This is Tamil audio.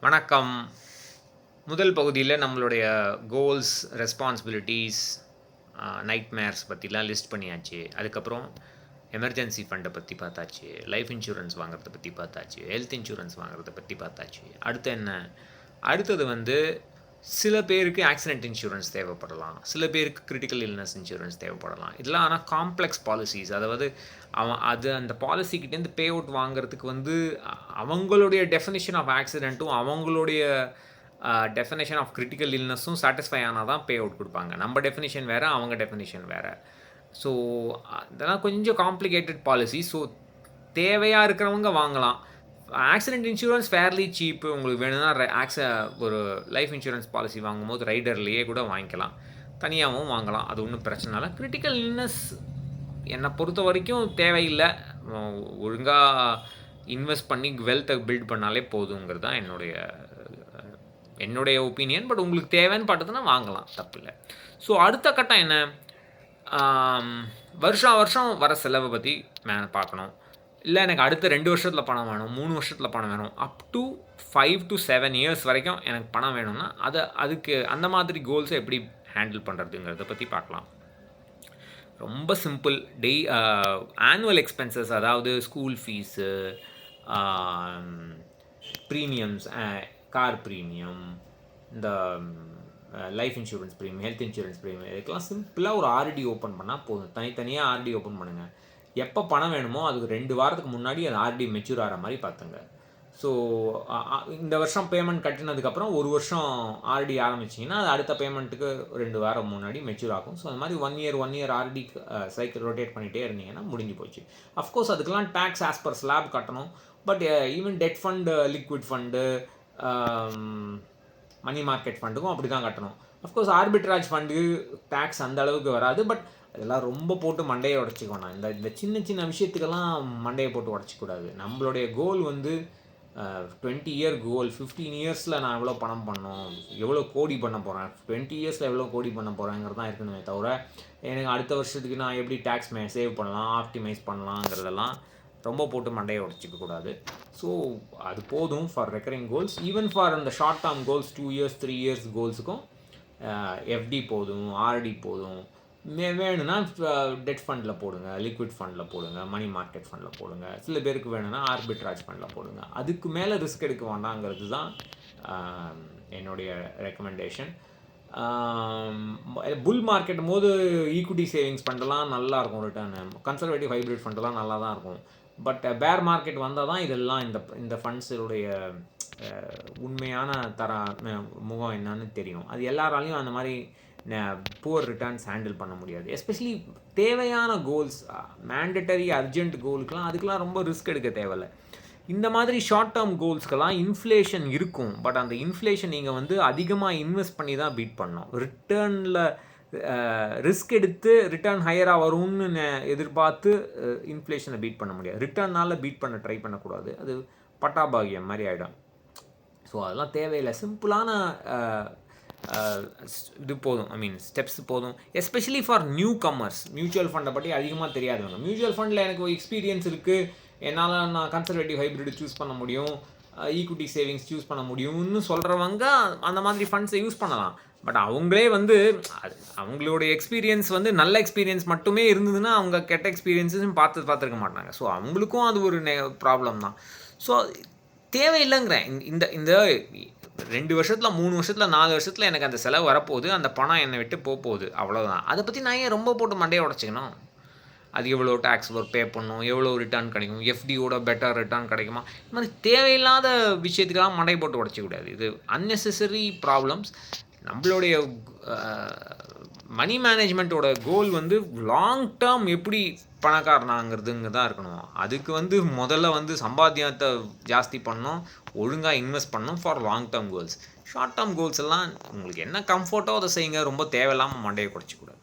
வணக்கம். முதல் பகுதியில் நம்மளுடைய கோல்ஸ் ரெஸ்பான்சிபிலிட்டிஸ் நைட்மேர்ஸ் பற்றிலாம் லிஸ்ட் பண்ணியாச்சு. அதுக்கப்புறம் எமர்ஜென்சி ஃபண்டை பற்றி பார்த்தாச்சு. லைஃப் இன்சூரன்ஸ் வாங்குறத பற்றி பார்த்தாச்சு. ஹெல்த் இன்சூரன்ஸ் வாங்குறத பற்றி பார்த்தாச்சு. அடுத்து என்ன? அடுத்தது வந்து சில பேருக்கு ஆக்சிடென்ட் இன்சூரன்ஸ் தேவைப்படலாம். சில பேருக்கு கிரிட்டிக்கல் இல்னஸ் இன்சூரன்ஸ் தேவைப்படலாம். இதெல்லாம் ஆனால் காம்ப்ளெக்ஸ் பாலிசிஸ் அதாவது அவன் அது அந்த பாலிசிக்கிட்டேருந்து பே அவுட் வாங்குறதுக்கு வந்து அவங்களுடைய டெஃபினேஷன் ஆஃப் ஆக்சிடென்ட்டும் அவங்களுடைய டெஃபினேஷன் ஆஃப் கிரிட்டிக்கல் இல்னஸும் சாட்டிஸ்ஃபை ஆனால் தான் பே அவுட் கொடுப்பாங்க. நம்ம டெஃபினேஷன் வேறு அவங்க டெஃபினேஷன் வேறு. ஸோ அதெல்லாம் கொஞ்சம் காம்ப்ளிகேட்டட் பாலிசி ஸோ தேவையாக இருக்கிறவங்க வாங்கலாம். ஆக்சிடென்ட் இன்சூரன்ஸ் ஃபேர்லி சீப்பு உங்களுக்கு வேணும்னா ஆக்ச ஒரு லைஃப் இன்சூரன்ஸ் பாலிசி வாங்கும்போது ரைடர்லேயே கூட வாங்கிக்கலாம். தனியாகவும் வாங்கலாம். அது ஒன்றும் பிரச்சனை இல்லை. கிரிட்டிக்கல் இல்னஸ் என்னை பொறுத்த வரைக்கும் தேவையில்லை. ஒழுங்காக இன்வெஸ்ட் பண்ணி வெல்த்தை பில்ட் பண்ணாலே போதுங்கிறது தான் என்னுடைய என்னுடைய ஒப்பீனியன் பட் உங்களுக்கு தேவைன்னு பார்த்ததுன்னா வாங்கலாம். தப்பில்லை ஸோ அடுத்த கட்டம் என்ன? வருஷம் வருஷம் வர செலவை பற்றி மே பார்க்கணும். இல்லை எனக்கு அடுத்த ரெண்டு வருஷத்தில் பணம் வேணும் மூணு வருஷத்தில் பணம் வேணும். Up to five to seven years வரைக்கும் எனக்கு பணம் வேணும்னா அதை அதுக்கு அந்த மாதிரி கோல்ஸை எப்படி ஹேண்டில் பண்ணுறதுங்கிறத பற்றி பார்க்கலாம். ரொம்ப சிம்பிள் டெய் ஆனுவல் எக்ஸ்பென்சஸ் அதாவது school fees premiums car premium இந்த life insurance premium health insurance premium இதுக்கெல்லாம் சிம்பிளாக ஒரு ஆர்டி ஓப்பன் பண்ணால் போதும். தனித்தனியாக ஆர்டி ஓப்பன் பண்ணுங்கள் எப்போ பணம் வேணுமோ அதுக்கு ரெண்டு வாரத்துக்கு முன்னாடி அது ஆர்டி மெச்சூர் ஆகிற மாதிரி பார்த்துங்க. ஸோ இந்த வருஷம் பேமெண்ட் கட்டினதுக்கப்புறம் ஒரு வருஷம் ஆர்டி ஆரம்பிச்சிங்கன்னா அது அடுத்த பேமெண்ட்டுக்கு ரெண்டு வாரம் முன்னாடி மெச்சூர் ஆகும். ஸோ அந்த மாதிரி one year one year RD cycle rotate பண்ணிகிட்டே இருந்தீங்கன்னா முடிஞ்சு போச்சு. அஃப்கோர்ஸ் அதுக்கெலாம் டேக்ஸ் ஆஸ் பர் ஸ்லாப் கட்டணும். But even debt fund liquid fund money market ஃபண்டுக்கும் அப்படி தான் கட்டணும். அஃப்கோர்ஸ் ஆர்பிட்ராஜ் ஃபண்டு டேக்ஸ் அந்த அளவுக்கு வராது. பட் அதெல்லாம் ரொம்ப போட்டு மண்டையை உடச்சிக்க வேணாம். இந்த இந்த சின்ன சின்ன விஷயத்துக்கெல்லாம் மண்டையை போட்டு உடச்சிக்கூடாது நம்மளுடைய கோல் வந்து டுவெண்ட்டி இயர் கோல் ஃபிஃப்டீன் இயர்ஸில் நான் எவ்வளோ பணம் பண்ணணும் எவ்வளோ கோடி பண்ண போகிறேன் டுவெண்ட்டி இயர்ஸில் எவ்வளோ கோடி பண்ண போகிறேங்கிறது தான் இருக்கணுமே தவிர எனக்கு அடுத்த வருஷத்துக்கு நான் எப்படி டேக்ஸ் மே சேவ் பண்ணலாம் ஆப்டிமைஸ் பண்ணலாங்கிறதெல்லாம் ரொம்ப போட்டு மண்டையை உடச்சிக்க கூடாது ஸோ அது போதும் for recurring goals even for அந்த short term goals two years three years கோல்ஸுக்கும் FD போதும் ஆர்டி போதும் வேணும்னா டெட் ஃபண்டில் போடுங்க லிக்விட் ஃபண்டில் போடுங்க மணி மார்க்கெட் ஃபண்டில் போடுங்க. சில பேருக்கு வேணும்னா ஆர்பிட்ராஜ் ஃபண்டில் போடுங்க. அதுக்கு மேலே ரிஸ்க் எடுக்க வேண்டாங்கிறது தான் என்னுடைய ரெக்கமெண்டேஷன் புல் மார்க்கெட் போது ஈக்விட்டி சேவிங்ஸ் ஃபண்டெல்லாம் நல்லா இருக்கும் ரிட்டர்ன் கன்சர்வேட்டிவ் ஹைப்ரிட் ஃபண்டெல்லாம் நல்லா தான் இருக்கும். பட் பேர் மார்க்கெட் வந்தால் தான் இதெல்லாம் இந்த இந்த ஃபண்ட்ஸுடைய உண்மையான தர முகம் என்னன்னு தெரியும். அது எல்லாராலையும் அந்த மாதிரி புவர் ரிட்டர்ன்ஸ் ஹேண்டில் பண்ண முடியாது. எஸ்பெஷலி தேவையான கோல்ஸ் மேண்டட்டரி அர்ஜென்ட் கோலுக்கெலாம் அதுக்கெலாம் ரொம்ப ரிஸ்க் எடுக்க தேவையில்ல. இந்த மாதிரி ஷார்ட் டேர்ம் கோல்ஸ்க்கெல்லாம் இன்ஃப்ளேஷன் இருக்கும். பட் அந்த இன்ஃப்ளேஷன் நீங்கள் வந்து அதிகமாக இன்வெஸ்ட் பண்ணி தான் பீட் பண்ணணும். ரிட்டர்னில் ரிஸ்க் எடுத்து ரிட்டர்ன் ஹையராக வரும்னு எதிர்பார்த்து இன்ஃப்ளேஷனை பீட் பண்ண முடியாது. ரிட்டர்னால் பீட் பண்ண ட்ரை பண்ணக்கூடாது. அது பட்டாபாகியம் மாதிரி ஆகிடும் ஸோ அதெல்லாம் தேவையில்லை. சிம்பிளான இது போதும். ஐ மீன் ஸ்டெப்ஸ் போதும். Especially for newcomers mutual ஃபண்டை பற்றி அதிகமாக தெரியாதவங்க. மியூச்சுவல் ஃபண்டில் எனக்கு எக்ஸ்பீரியன்ஸ் இருக்குது என்னால் நான் கன்சர்வேட்டிவ் ஹைப்ரிட் சூஸ் பண்ண முடியும். ஈக்குட்டி சேவிங்ஸ் சூஸ் பண்ண முடியும்னு சொல்கிறவங்க அந்த மாதிரி ஃபண்ட்ஸை யூஸ் பண்ணலாம். பட் அவங்களே வந்து அவங்களோட எக்ஸ்பீரியன்ஸ் வந்து நல்ல எக்ஸ்பீரியன்ஸ் மட்டுமே இருந்ததுன்னா அவங்க கெட்ட எக்ஸ்பீரியன்ஸும் பார்த்து பார்த்துருக்க மாட்டாங்க. ஸோ அவங்களுக்கும் அது ஒரு ப்ராப்ளம் தான். ஸோ தேவையில்லைங்கிறேன். இந்த- இந்த இந்த ரெண்டு வருஷத்தில் மூணு வருஷத்தில் நாலு வருஷத்தில் எனக்கு அந்த செலவு வரப்போகுது அந்த பணம் என்னை விட்டு போக போகுது அவ்வளோதான் அதை பற்றி நான் ஏன் ரொம்ப போட்டு மண்டையை உடச்சிக்கணும்? அது எவ்வளோ டேக்ஸ் ஒர்க் பே பண்ணும் எவ்வளோ ரிட்டர்ன் கிடைக்கும் எஃப்டியோட பெட்டர் ரிட்டர்ன் கிடைக்குமா? இந்த மாதிரி தேவையில்லாத விஷயத்துக்கெல்லாம் மண்டை போட்டு உடச்சிக்க கூடாது. இது அன்னெசரி ப்ராப்ளம்ஸ் நம்மளுடைய மணி மேனேஜ்மெண்ட்டோட கோல் வந்து லாங் டேர்ம் எப்படி பணக்காரனாங்கிறதுங்க தான் இருக்கணும். அதுக்கு வந்து முதல்ல வந்து சம்பாத்தியத்தை ஜாஸ்தி பண்ணணும் ஒழுங்காக இன்வெஸ்ட் பண்ணணும் for long term goals short term goals எல்லாம் உங்களுக்கு என்ன கம்ஃபர்ட்டோ அதை செய்யுங்க. ரொம்ப தேவையில்லாமல் மண்டையை குறைச்சிக்கூடாது